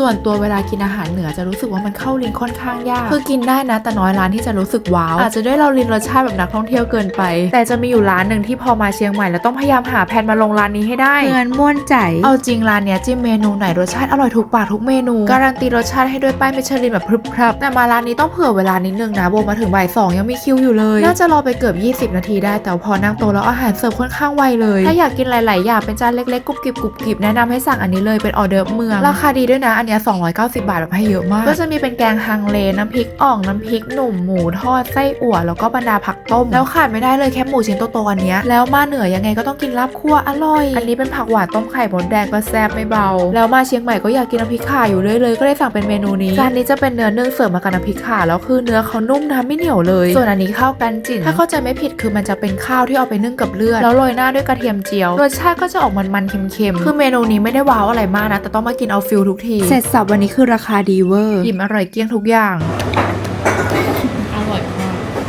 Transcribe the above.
ส่วนตัวเวลากินอาหารเหนือจะรู้สึกว่ามันเข้าลิ้นค่อนข้างยาก คือกินได้นะ แต่น้อยร้านที่จะรู้สึกว้าว อาจจะด้วยเราลิ้นรสชาติแบบนักท่องเที่ยวเกินไป แต่จะมีอยู่ร้านหนึ่งที่พอมาเชียงใหม่แล้วต้องพยายามหาแผนมาลงร้านนี้ให้ได้เงินม่วนใจ เอาจริงร้านเนี้ยจิ้มเมนูไหนรสชาติอร่อยทุกปากทุกเมนู การันตีรสชาติให้ด้วยป้ายมิชลินแบบพรึบพรับแต่มาร้านนี้ต้องเผื่อเวลานิดนึงนะโบมาถึงบ่ายสองยังมีคิวอยู่เลย น่าจะรอไปเกือบ 20 นาทีได้ แต่พอนั่งโต๊ะแล้วอาหารเสิร์ฟค่อนข้างไวเลย ถ้าอยากกินหลายๆอย่างเป็นจานเล็กๆกรุบกริบกรุบกริบแนะนำให้สั่งอันนี้เลยเป็นออเดิร์ฟเมืองราคาดีด้วยนะอันเนี้ย290 บาทแบบให้เยอะมาก ก็จะมีเป็นแกงฮังเลน้ำพริกอ่องน้ำพริกหนุ่มหมูทอดไส้อั่วแล้วก็บรรดาผักต้ม แล้วขาดไม่ได้เลยแคบหมูชิ้นโตๆอันเนี้ยแล้วมาเหนือยังไงก็ต้องกินลาบคั่วอร่อย อันนี้เป็นผักหวานต้มไข่มดแดงก็แซ่บไม่เบา แล้วมาเชียงใหม่ก็อยากกินน้ำพริกข่าอยู่เรื่อยเลยก็เลยสั่งเป็นเมนูนี้จานนี้จะเป็นเนื้อนึ่งเสริมมากับน้ำพริกข่าแล้วคือเนื้อเขานุ่มนะไม่เหนียวเลย ส่วนอันนี้ข้าวกันจิ่นถ้าเข้าใจไม่ผิดคือมันจะเป็นข้าวที่เอาไปนึ่งกับเลือดแล้วโรยหน้าด้วยกระเทียมเจียวรสชาติก็จะออกมันๆเค็มๆคือเมนูนี้ไม่ได้ว้าวอะไรมากนะแต่ต้องมากินเอาฟิลทุกทีเสร็จสับวันนี้คือราคาดีเวอร์ อิ่มอร่อยเกลี้ยงทุกอย่าง อร่อย